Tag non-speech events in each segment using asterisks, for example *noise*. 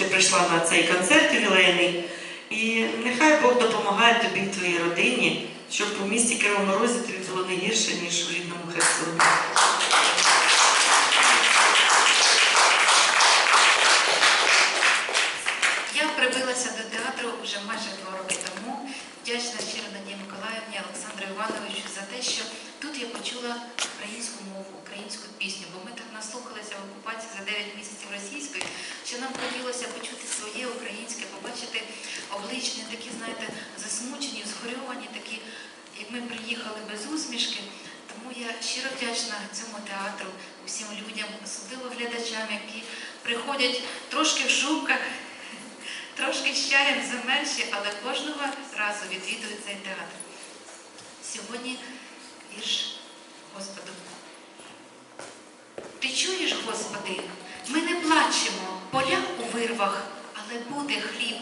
що прийшла на цей концерт ювілейний. І нехай Бог допомагає тобі і твоїй родині, щоб у місті Кривому Розі тобі було не гірше, ніж у рідному Херсоні. Я прибилася до театру вже майже два роки тому. Вдячна щиро Надії Миколаївні, Олександру Івановичу за те, що тут я почула українську мову, українську пісню, бо ми так наслухалися в окупації за 9 місяців російської, що нам хотілося почути своє українське, побачити обличчя, такі, знаєте, засмучені, згорьовані, такі, як ми приїхали без усмішки. Тому я щиро вдячна цьому театру, усім людям, особливо глядачам, які приходять трошки в шубках, трошки чаєм за менші, але кожного разу відвідують цей театр. Сьогодні вірш Господу. Ти чуєш, Господи, ми не плачемо, поля у вирвах, але буде хліб.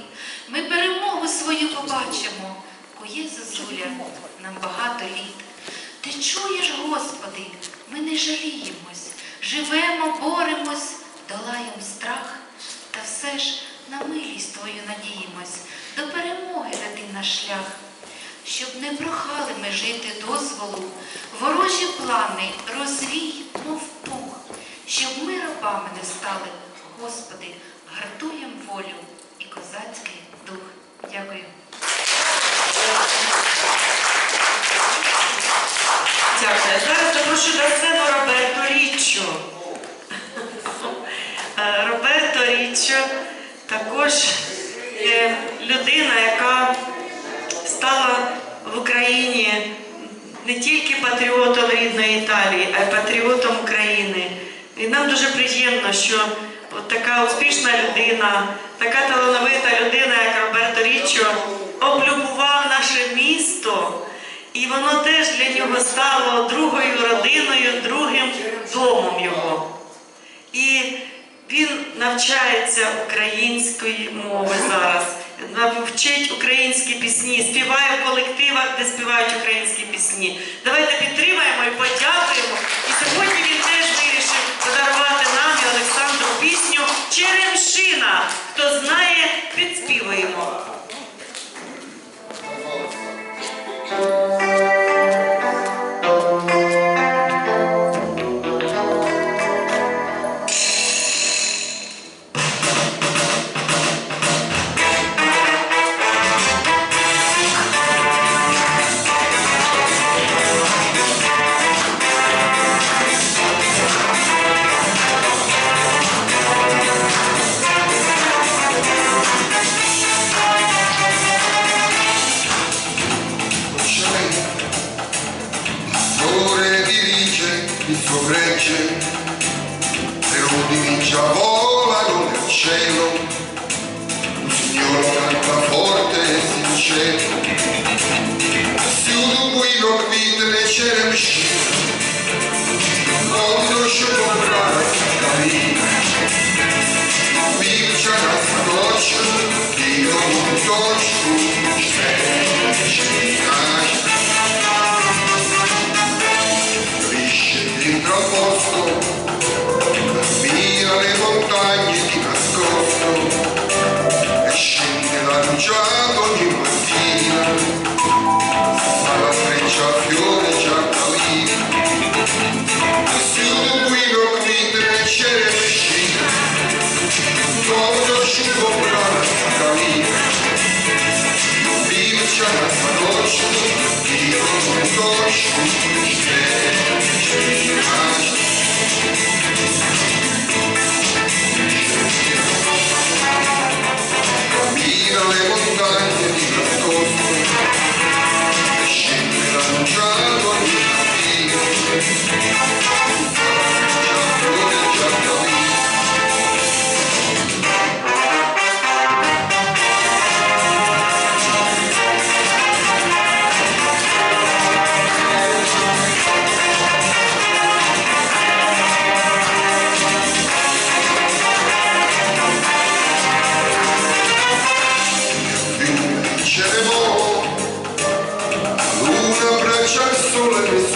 Ми перемогу свою побачимо, кує зозуля нам багато літ. Ти чуєш, Господи, ми не жаліємось, живемо, боремось, долаєм страх, та все ж на милість Твою надіємось, до перемоги веди наш шлях. Щоб не прохали ми жити дозволу, ворожі плани розвій, мов щоб ми рабами не стали, Господи, гартуєм волю і козацький дух. Дякую. Дякую. Зараз запрошую на сцену Роберто Річчо. Е, Роберто Річчо також людина, яка стала в Україні не тільки патріотом рідної Італії, а й патріотом України. І нам дуже приємно, що от така успішна людина, така талановита людина, як Роберто Річчо, облюбував наше місто. І воно теж для нього стало другою родиною, другим домом його. І він навчається української мови зараз, вчить українські пісні, співає в колективах, де співають українські пісні. Давайте підтримаємо і подякуємо. І сьогодні він теж вирішив suo gregge, le rudincia volano nel cielo, un signor canta forte e sincero, всюду буйно квітне черемшина, Мовно, що добра калина, Вівчана садочку, і нову Юра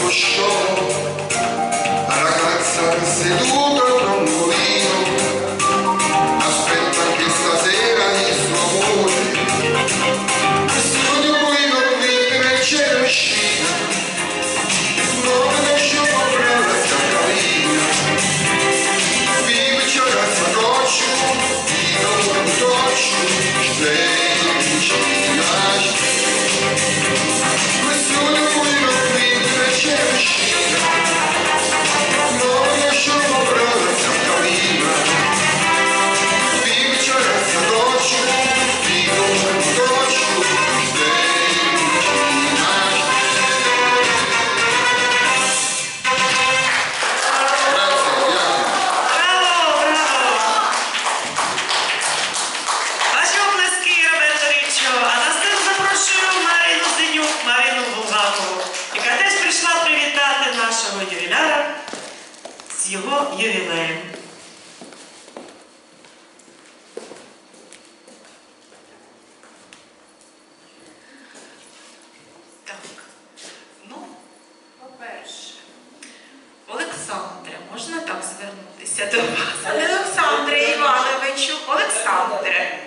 до вас? Олександре Івановичу, Олександре.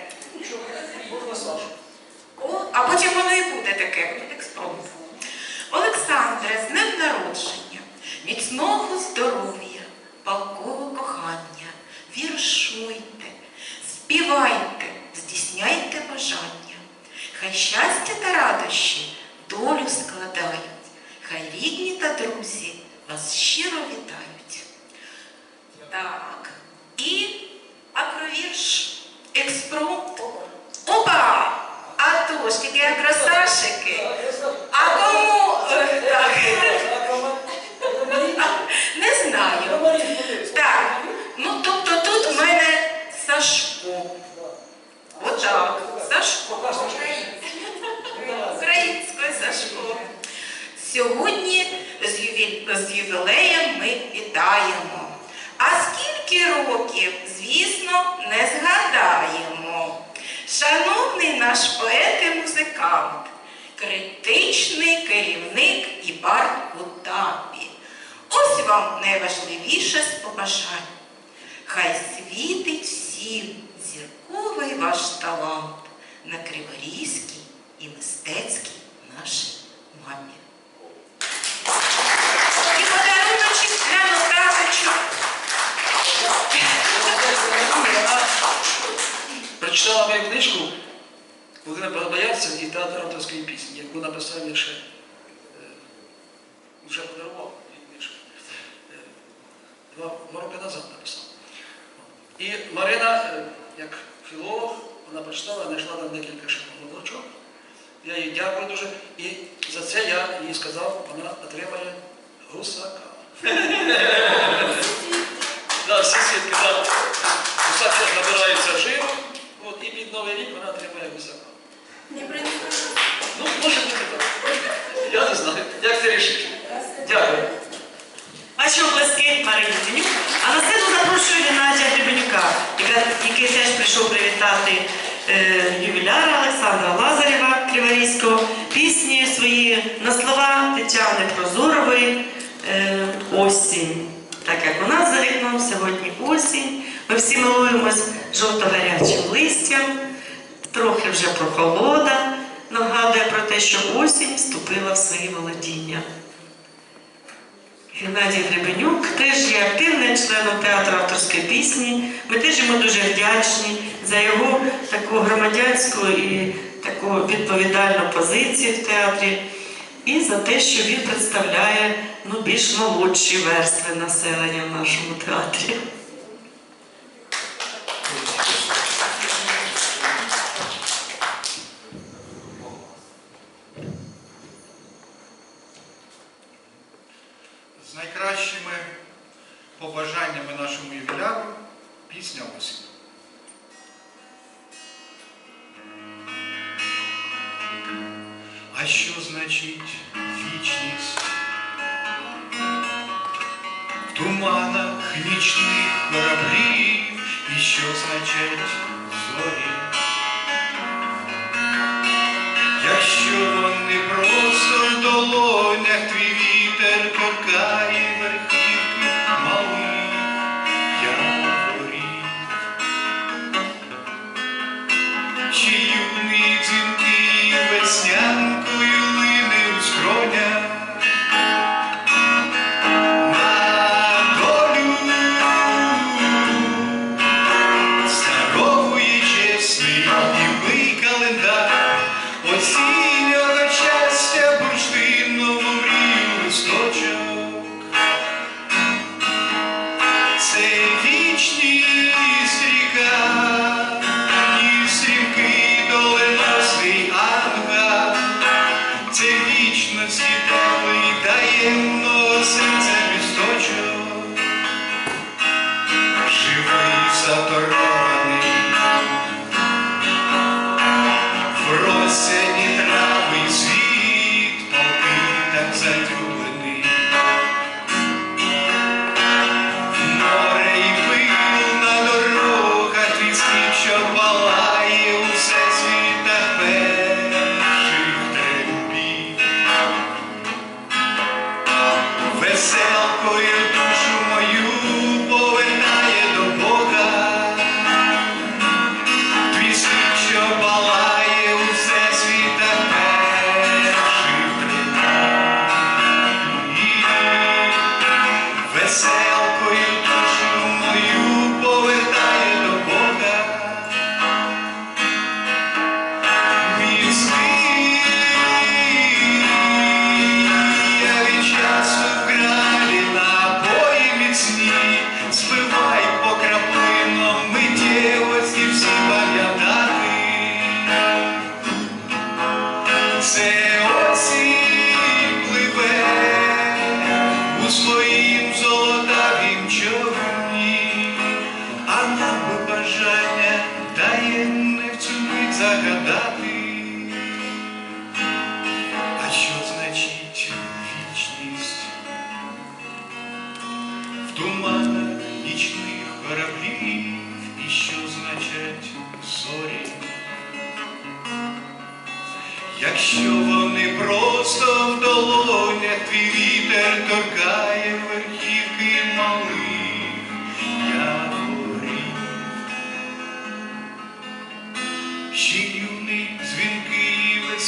О, а потім воно і буде таке, експромт. Олександре, з днем народження, міцного здоров'я, палкого кохання, віршуйте, співайте, здійсняйте бажання. Хай щастя та радощі долю складають, хай рідні та друзі вас щиро вітають. Так, і акровірш експромт. Опа! А то ж тільки акросашики. А кому? е, Так. *laughs* Не знаю. Так, ну тобто тут в мене Сашко. Отак, Сашко. Українською Сашко. Сьогодні з ювілеєм ми вітаємо. Скільки років, звісно, не згадаємо. Шановний наш поет і музикант, критичний керівник і бар у табі. Ось вам найважливіше з побажань. Хай світить всім зірковий ваш талант на криворізькій і мистецькій нашій мамі. І подаруночок для нотаточок. Прочитала мою книжку Володимир Багабоярцев і театр авторської пісні, яку написав ще, е, вже подарував книжку. Е, Два, роки назад написав. І Марина, е, як філолог, вона прочитала, знайшла там декілька ще помилочок. Я їй дякую дуже. І за це я їй сказав, вона отримає гусака. *laughs* Да, всі свідки, да. Гусак зараз набирається жиру, от, і під Новий рік вона отримає гусака. Ну, може бути так. Я не знаю. Як ти рішиш? Дякую. Ваші обласки Марині Тенюк. А на сцену запрошую Геннадія Гребенюка, який теж прийшов привітати е, ювіляра Олександра Лазарєва Криворізького, пісні свої на слова Тетяни Прозорової е, Осінь. Так як у нас за вікном сьогодні осінь, ми всі милуємось жовто-гарячим листям, трохи вже прохолода нагадує про те, що осінь вступила в свої володіння. Геннадій Гребенюк теж є активним членом театру авторської пісні. Ми теж йому дуже вдячні за його таку громадянську і таку відповідальну позицію в театрі, і за те, що він представляє ну, більш молодші верстви населення в нашому театрі. А що значить вічність? В туманах нічних кораблів, і що значать зорі? Загадати. А що значить вічність? В туманах нічних кораблів і що значать зорі? Якщо вони просто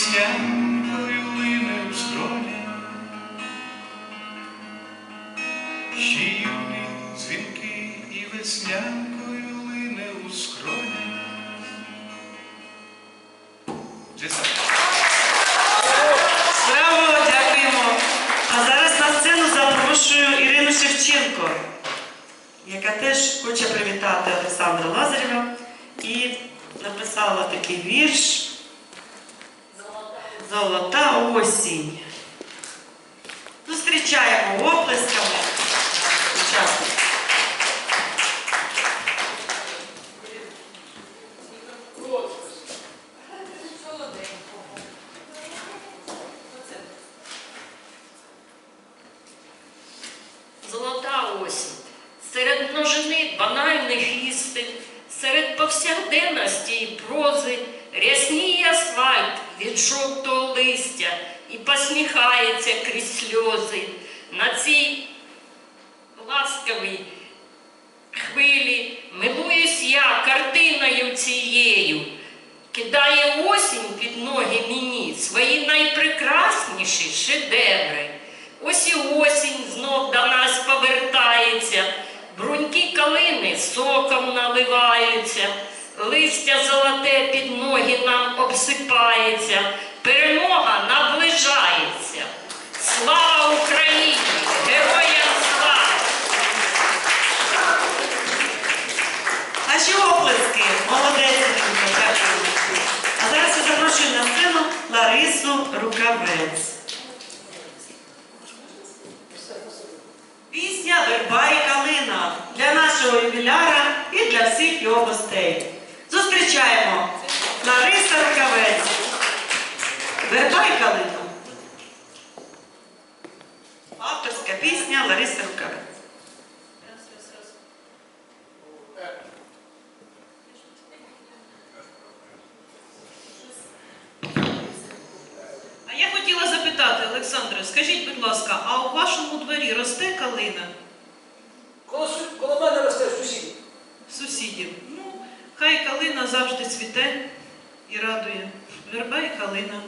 Christian. Цією. Кидає осінь під ноги мені свої найпрекрасніші шедеври. Ось і осінь знов до нас повертається, бруньки калини соком наливаються, листя золоте під ноги нам обсипається, перемога наближається. Слава Україні! Героям слава! Наші оплески. Молодець, А зараз я запрошую на сцену Ларису Рукавець. Пісня Верба і калина для нашого ювіляра і для всіх його гостей. Зустрічаємо Лариса Рукавець. Верба і калина. Авторська пісня Лариси Рукавець. А я хотіла запитати, Олександре, скажіть, будь ласка, а у вашому дворі росте калина Коло, су- коло мене росте сусід. сусідів? Ну, хай калина завжди цвіте і радує. Верба і калина.